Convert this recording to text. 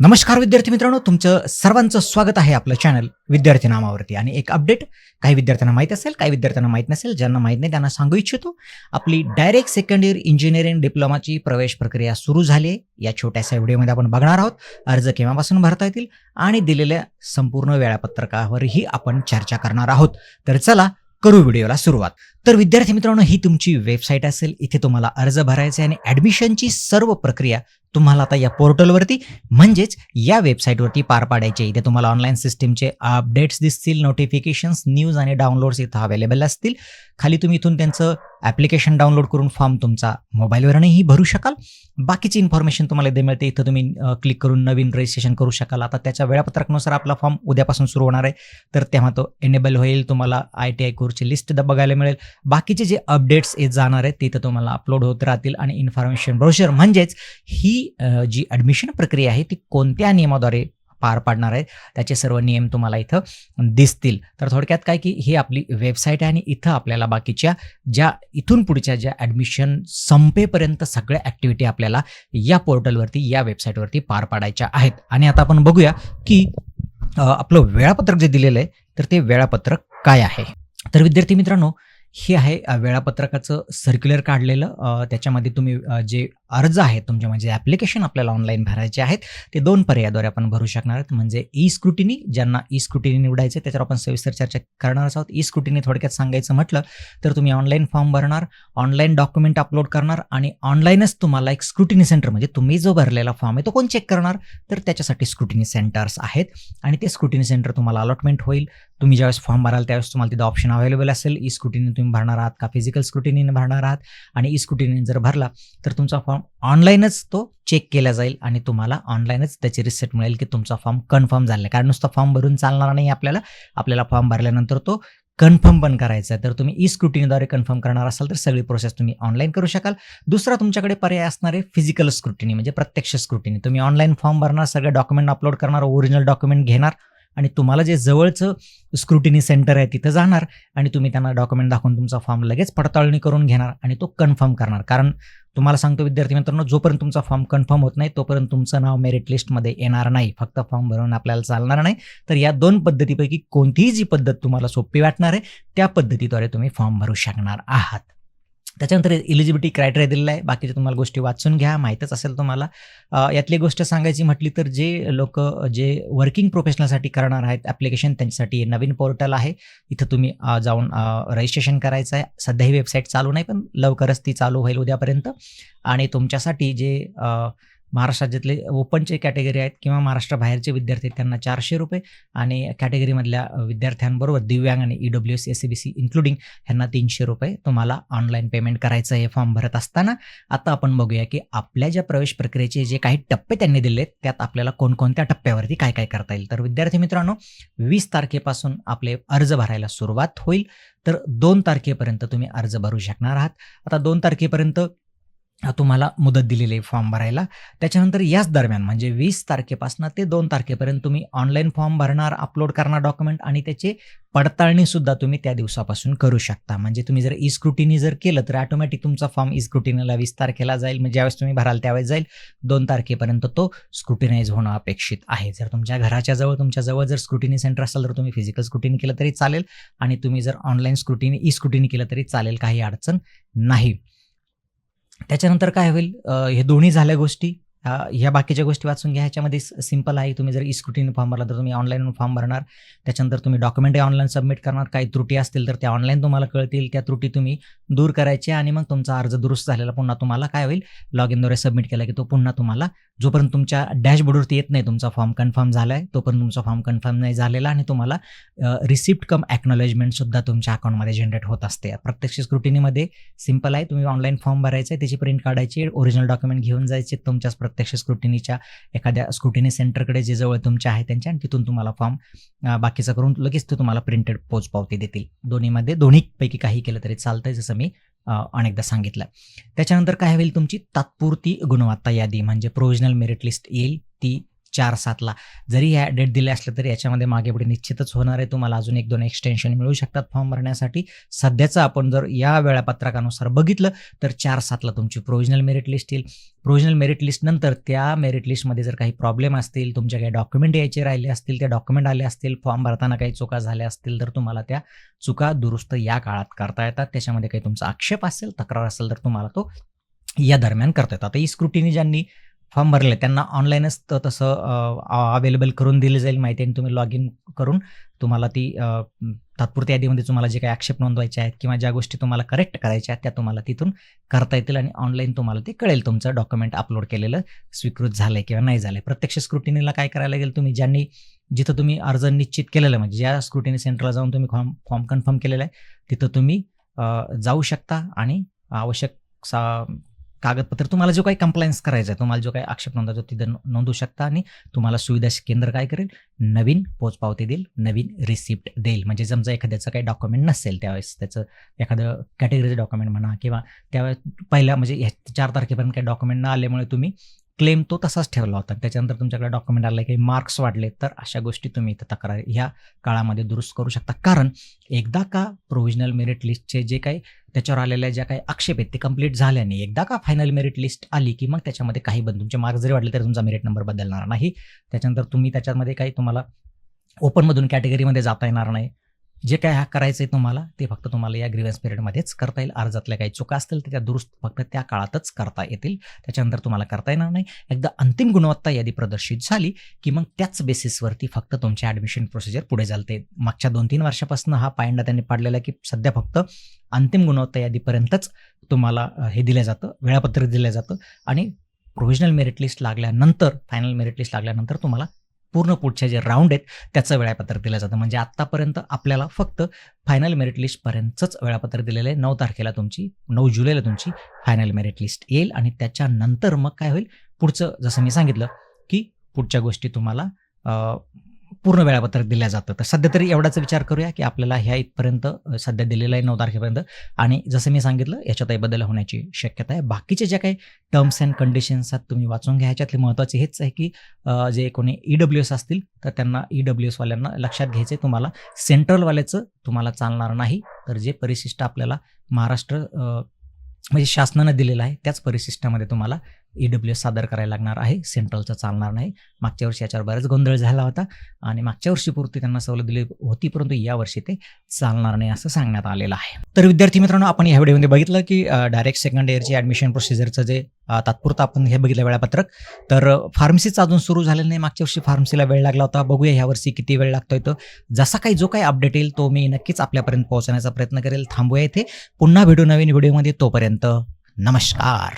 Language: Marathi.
नमस्कार विद्यार्थी मित्रांनो तुमचं सर्वांचं स्वागत आहे आपलं चॅनल विद्यार्थी नामावरती. आणि एक अपडेट काही विद्यार्थ्यांना माहीत असेल काही विद्यार्थ्यांना माहीत नसेल ज्यांना माहीत नाही त्यांना सांगू इच्छितो. आपली डायरेक्ट सेकंड इयर इंजिनिअरिंग डिप्लोमाची प्रवेश प्रक्रिया सुरू झाली आहे. या छोट्याशा व्हिडिओमध्ये आपण बघणार आहोत. अर्ज केव्हापासून भरता येतील आणि दिलेल्या संपूर्ण वेळापत्रकावरही आपण चर्चा करणार आहोत. तर चला करू व्हिडिओला सुरुवात. तर विद्यार्थी मित्रांनो ही तुमची वेबसाईट असेल इथे तुम्हाला अर्ज भरायचा आहे आणि ॲडमिशनची सर्व प्रक्रिया तुम्हाला आता या पोर्टलवरती म्हणजेच या वेबसाईटवरती पार पाडायचे इथे तुम्हाला ऑनलाईन सिस्टीमचे अपडेट्स दिसतील नोटिफिकेशन्स न्यूज आणि डाउनलोड्स इथं अवेलेबल असतील. खाली तुम्ही इथून त्यांचं ॲप्लिकेशन डाउनलोड करून फॉर्म तुमचा मोबाईलवरूनही भरू शकाल. बाकीची इन्फॉर्मेशन तुम्हाला इथे मिळते. इथं तुम्ही क्लिक करून नवीन रजिस्ट्रेशन करू शकाल. आता त्याच्या वेळापत्रकानुसार आपला फॉर्म उद्यापासून सुरू होणार आहे. तर तेव्हा तो एनेबल होईल तुम्हाला आय टी आय कोर्सची लिस्ट बघायला मिळेल. बाकीचे जे अपडेट्स येत जाणार आहेत तिथं तुम्हाला अपलोड होत राहतील आणि इन्फॉर्मेशन ब्रोशर म्हणजेच ही जी ॲडमिशन प्रक्रिया आहे ती कोणत्या नियमाद्वारे पार पाडणार आहेत. त्याचे सर्व नियम तुम्हाला इथं दिसतील. तर थोडक्यात काय की ही आपली वेबसाईट आहे आणि इथं आपल्याला बाकीच्या ज्या इथून पुढच्या ज्या ॲडमिशन संपेपर्यंत सगळ्या ॲक्टिव्हिटी आपल्याला या पोर्टलवरती या वेबसाईटवरती पार पाडायच्या आहेत. आणि आता आपण बघूया की आपलं वेळापत्रक जे दिलेलं आहे तर ते वेळापत्रक काय आहे? तर विद्यार्थी मित्रांनो हे आहे वेळापत्रकाचं सर्क्युलर काढलेलं. त्याच्यामध्ये तुम्ही जे अर्ज आहेत तुमचे म्हणजे ॲप्लिकेशन आपल्याला ऑनलाईन भरायचे आहेत ते दोन पर्यायाद्वारे आपण भरू शकणार आहोत. म्हणजे ई स्क्रुटिनी ज्यांना ई स्क्रुटिनी निवडायचे त्याच्यावर आपण सविस्तर चर्चा करणारच आहोत. ई स्क्रुटिनी थोडक्यात सांगायचं म्हटलं तर तुम्ही ऑनलाईन फॉर्म भरणार ऑनलाईन डॉक्युमेंट अपलोड करणार आणि ऑनलाईनच तुम्हाला एक स्क्रुटिनी सेंटर म्हणजे तुम्ही जो भरलेला फॉर्म आहे तो कोण चेक करणार? तर त्याच्यासाठी स्क्रुटिनी सेंटर्स आहेत. आणि ते स्क्रुटिनी सेंटर तुम्हाला अलॉटमेंट होईल. तुम्ही ज्यावेळेस फॉर्म भराल त्यावेळेस तुम्हाला तिथं ऑप्शन अवेलेबल असेल. ई स्क्रुटिनी तुम्ही भरणार आहात का? फिजिकल स्क्रुटिनीने भरणार आहात. आणि ई स्क्रुटिनी जर भरला तर तुमचा फॉर्म ऑनलाईनच तो चेक केला जाईल आणि तुम्हाला ऑनलाईनच त्याची रिसेट मिळेल की तुमचा फॉर्म कन्फर्म झाला आहे. कारण नुसता फॉर्म भरून चालणार नाही आपल्याला. आपल्याला फॉर्म भरल्यानंतर तो कन्फर्म पण करायचा आहे. तर तुम्ही ई स्क्रुटिनीद्वारे कन्फर्म करणार असाल तर सगळी प्रोसेस तुम्ही ऑनलाईन करू शकाल. दुसरा तुमच्याकडे पर्याय असणार आहे फिजिकल स्क्रुटिनी म्हणजे प्रत्यक्ष स्क्रुटिनी तुम्ही ऑनलाईन फॉर्म भरणार सगळे डॉक्युमेंट अपलोड करणार ओरिजिनल डॉक्युमेंट घेणार. आणि तुम्हाला जे जवळचं स्क्रुटिनी सेंटर आहे तिथं जाणार आणि तुम्ही त्यांना डॉक्युमेंट दाखवून तुमचा फॉर्म लगेच पडताळणी करून घेणार आणि तो कन्फर्म करणार. कारण तुम्हाला सांगतो विद्यार्थी मित्रांनो जोपर्यंत तुमचा फॉर्म कन्फर्म होत नाही तोपर्यंत तुमचं नाव मेरिट लिस्टमध्ये येणार नाही. फक्त फॉर्म भरून आपल्याला चालणार नाही. तर या दोन पद्धतीपैकी कोणतीही जी पद्धत तुम्हाला सोपी वाटणार आहे त्या पद्धतीद्वारे तुम्ही फॉर्म भरू शकणार आहात. त्याच्यानंतर इलिजिबिलिटी क्रायटेरिया दिलेला आहे. बाकीच्या तुम्हाला गोष्टी वाचून घ्या. माहीतच असेल तुम्हाला. यातली गोष्ट सांगायची म्हटली तर जे लोक जे वर्किंग प्रोफेशनलसाठी करणार आहेत ॲप्लिकेशन त्यांच्यासाठी नवीन पोर्टल आहे. इथं तुम्ही जाऊन रजिस्ट्रेशन करायचं आहे. सध्या ही वेबसाईट चालू नाही पण लवकरच ती चालू होईल उद्यापर्यंत. आणि तुमच्यासाठी जे महाराष्ट्रातले ओपनचे कॅटेगरी आहेत किंवा महाराष्ट्राबाहेरचे विद्यार्थी आहेत त्यांना चारशे रुपये आणि कॅटेगरीमधल्या विद्यार्थ्यांबरोबर दिव्यांग आणि E W S S C B C including ह्यांना तीनशे रुपये तुम्हाला ऑनलाईन पेमेंट करायचं आहे. फॉर्म भरत असताना आता आपण बघूया की आपल्या ज्या प्रवेश प्रक्रियेचे जे काही टप्पे त्यांनी दिले आहेत त्यात आपल्याला कोणकोणत्या टप्प्यावरती काय काय करता येईल? तर विद्यार्थी मित्रांनो वीस तारखेपासून आपले अर्ज भरायला सुरुवात होईल. तर दोन तारखेपर्यंत तुम्ही अर्ज भरू शकणार आहात. आता दोन तारखेपर्यंत तुम्हाला मुदत दिलेली आहे फॉर्म भरायला. त्याच्यानंतर याच दरम्यान म्हणजे वीस तारखेपासून ते दोन तारखेपर्यंत तुम्ही ऑनलाईन फॉर्म भरणार अपलोड करणार डॉक्युमेंट आणि त्याचे पडताळणीसुद्धा तुम्ही त्या दिवसापासून करू शकता. म्हणजे तुम्ही जर ई स्क्रुटिनी जर केलं तर ऑटोमॅटिक तुमचा फॉर्म ई स्क्रुटिनीला वीस तारखेला जाईल. म्हणजे ज्यावेळेस तुम्ही भराल त्यावेळेस जाईल. दोन तारखेपर्यंत तो स्क्रुटिनाइज होणं अपेक्षित आहे. जर तुमच्या घराच्या जवळ तुमच्या जवळ जर स्क्रुटिनी सेंटर असेल तर तुम्ही फिजिकल स्क्रुटिनी केलं तरी चालेल. आणि तुम्ही जर ऑनलाईन स्क्रुटिनी ई स्क्रुटिनी केलं तरी चालेल. काही अडचण नाही. त्याच्यानंतर काय होईल? हे दोन्ही झाल्या गोष्टी ह्या बाकीच्या गोष्टी वाचून घ्या. ह्याच्यामध्ये सिंपल आहे. तुम्ही जर ई स्क्रुटिनी फॉर्म भरला तर तुम्ही ऑनलाईन फॉर्म भरणार. त्याच्यानंतर तुम्ही डॉक्युमेंटही ऑनलाईन सबमिट करणार. काही त्रुटी असतील तर त्या ऑनलाईन तुम्हाला कळतील. त्या त्रुटी तुम्ही दूर करायच्या आणि मग तुमचा अर्ज दुरुस्त झालेला पुन्हा तुम्हाला काय होईल? लॉग इनद्वारे सबमिट केला की तो पुन्हा तुम्हाला जोपर्यंत तुमच्या डॅशबोर्डवरती येत नाही तुमचा फॉर्म कन्फर्म झाला आहे तोपर्यंत तुमचा फॉर्म कन्फर्म नाही झालेला आणि तुम्हाला रिसिप्ट कम ॲक्नॉलेजमेंट सुद्धा तुमच्या अकाउंटमध्ये जनरेट होत असते. प्रत्यक्ष स्क्रुटिनीमध्ये सिंपल आहे. तुम्ही ऑनलाईन फॉर्म भरायचा आहे त्याची प्रिंट काढायची ओरिजिनल डॉक्युमेंट घेऊन जायचे तुमच्याच प्रत्यक्ष स्क्रुटिनीच्या एखाद्या स्क्रुटिनी सेंटरकडे जे जवळ तुमच्या आहे त्यांच्या आणि तिथून तुम्हाला फॉर्म बाकीचा करून लगेच ते तुम्हाला प्रिंटेड पोच पावती देतील. दोन्हीमध्ये दोन्हीपैकी काही केलं तरी चालतंय जसं मी अनेकदा सांगितलं. त्याच्यानंतर काय होईल तुमची तात्पुरती गुणवत्ता यादी म्हणजे प्रोव्हिजनल मेरिट लिस्ट येईल ती चार सातला जरी ह्या डेट दिल्या असल्या तरी याच्यामध्ये मागे पुढे निश्चितच होणार आहे. तुम्हाला अजून एक दोन एक्सटेन्शन मिळू शकतात फॉर्म भरण्यासाठी. सध्याचं आपण जर या वेळापत्रकानुसार बघितलं तर चार सातला तुमची प्रोविजनल मेरिट लिस्ट येईल. प्रोविजनल मेरिट लिस्ट नंतर त्या मेरिट लिस्टमध्ये जर काही प्रॉब्लेम असतील तुमच्या काही डॉक्युमेंट यायचे राहिले असतील ते डॉक्युमेंट आले असतील फॉर्म भरताना काही चुका झाल्या असतील तर तुम्हाला त्या चुका दुरुस्त या काळात करता येतात. त्याच्यामध्ये काही तुमचा आक्षेप असेल तक्रार असेल तर तुम्हाला तो या दरम्यान करता येतो आता ही स्क्रुटिनी ज्यांनी फॉर्म भरले. त्यांना ऑनलाईनच तसं अवेलेबल करून दिलं जाईल माहिती आणि तुम्ही लॉग इन करून तुम्हाला ती तात्पुरत्या यादीमध्ये तुम्हाला जे काही आक्षेप नोंदवायचे आहेत किंवा ज्या गोष्टी तुम्हाला करेक्ट करायच्या आहेत त्या तुम्हाला तिथून करता येतील आणि ऑनलाईन तुम्हाला ते कळेल तुमचं डॉक्युमेंट अपलोड केलेलं स्वीकृत झालंय किंवा नाही झालंय. प्रत्यक्ष स्क्रुटिनीला काय करायला लागेल तुम्ही? ज्यांनी जिथं तुम्ही अर्ज निश्चित केलेला आहे म्हणजे ज्या स्क्रुटिनी सेंटरला जाऊन तुम्ही फॉर्म फॉर्म कन्फर्म केलेला आहे तिथं तुम्ही जाऊ शकता आणि आवश्यक सा कागदपत्र तुम्हाला जो काही कंप्लायन्स करायचा आहे तुम्हाला जो काही आक्षेप नोंदायचा तिथे तिथं नोंदवू शकता आणि तुम्हाला सुविधा केंद्र काय करेल? नवीन पोचपावती देईल नवीन रिसिप्ट देईल. म्हणजे समजा एखाद्याचं काही डॉक्युमेंट नसेल त्यावेळेस त्याचं एखादं कॅटेगरीचं डॉक्युमेंट म्हणा किंवा त्यावेळेस पहिल्या म्हणजे ह्या चार तारखेपर्यंत काही डॉक्युमेंट न आल्यामुळे तुम्ही क्लेम तो तसाच ठेवला होता. त्याच्यानंतर तुमच्याकडे डॉक्युमेंट आले काही मार्क्स वाढले तर अशा गोष्टी तुम्ही इथं तक्रार ह्या काळामध्ये दुरुस्त करू शकता. कारण एकदा का प्रोव्हिजनल मेरिट लिस्टचे जे काही त्याच्यावर आलेल्या ज्या काही आक्षेप आहेत ते कंप्लीट झाल्याने एकदा का फायनल मेरिट लिस्ट आली की मग त्याच्यामध्ये काही बंद तुमचे मार्क्स जरी वाढले तरी तुमचा मेरिट नंबर बदलणार नाही. त्याच्यानंतर तुम्ही त्याच्यामध्ये काही तुम्हाला ओपनमधून कॅटेगरीमध्ये जाता येणार नाही. जे काय हा करायचं आहे तुम्हाला ते फक्त तुम्हाला या ग्रीवन्स पिरियडमध्येच करता येईल. अर्जातल्या काही चुका असतील तर त्या दुरुस्त फक्त त्या काळातच करता येतील. त्याच्यानंतर तुम्हाला करता येणार नाही. एकदा अंतिम गुणवत्ता यादी प्रदर्शित झाली की मग त्याच बेसिसवरती फक्त तुमची ॲडमिशन प्रोसिजर पुढे चालते. मागच्या दोन तीन वर्षापासून हा पायंडा त्यांनी पाडलेला की सध्या फक्त अंतिम गुणवत्ता यादीपर्यंतच तुम्हाला हे दिलं जातं वेळापत्रक दिलं जातं आणि प्रोव्हिजनल मेरिट लिस्ट लागल्यानंतर फायनल मेरिट लिस्ट लागल्यानंतर तुम्हाला पूर्ण पुढचे जे राऊंड आहेत त्याचं वेळापत्रक दिलं जातं. म्हणजे आत्तापर्यंत आपल्याला फक्त फायनल मेरिट लिस्टपर्यंतच वेळापत्रक दिलेलं आहे. नऊ तारखेला तुमची नऊ जुलैला तुमची फायनल मेरिट लिस्ट येईल आणि त्याच्यानंतर मग काय होईल? पुढचं जसं मी सांगितलं की पुढच्या गोष्टी तुम्हाला पूर्ण वेळापत्रक दिल्या जातं. तर सध्या तरी एवढाच विचार करूया की आपल्याला ह्या इथपर्यंत सध्या दिलेलं आहे नऊ तारखेपर्यंत. आणि जसं मी सांगितलं याच्यातही बदल होण्याची शक्यता आहे. बाकीचे ज्या काही टर्म्स अँड कंडिशन्स आहेत तुम्ही वाचून घ्या. ह्याच्यातले महत्त्वाचे हेच आहे की जे कोणी ई डब्ल्यू एस असतील तर त्यांना ई डब्ल्यू एसवाल्यांना लक्षात घ्यायचं आहे तुम्हाला सेंट्रलवाल्याचं तुम्हाला चालणार नाही. तर जे परिशिष्ट आपल्याला महाराष्ट्र म्हणजे शासनानं दिलेलं आहे त्याच परिशिष्टामध्ये तुम्हाला ई डब्ल्यू एस सादर करायला लागणार आहे सेंट्रलचं चालणार नाही. मागच्या वर्षी याच्यावर बराच गोंधळ झाला होता आणि मागच्या वर्षीपुरती त्यांना सवलत दिली होती परंतु यावर्षी ते चालणार नाही असं सांगण्यात आलेलं आहे. तर विद्यार्थी मित्रांनो आपण या व्हिडिओमध्ये बघितलं की डायरेक्ट सेकंड इयरची ॲडमिशन प्रोसिजरचं जे तात्पुरतं आपण हे बघितलं वेळापत्रक तर फार्मसीचं अजून सुरू झालेलं नाही. मागच्या वर्षी फार्मसीला वेळ लागला होता. बघूया ह्यावर्षी किती वेळ लागतोय तो. जसा काही जो काही अपडेट येईल तो मी नक्कीच आपल्यापर्यंत पोहोचण्याचा प्रयत्न करेल. थांबूया इथे. पुन्हा भेटू नवीन व्हिडिओमध्ये तोपर्यंत नमस्कार.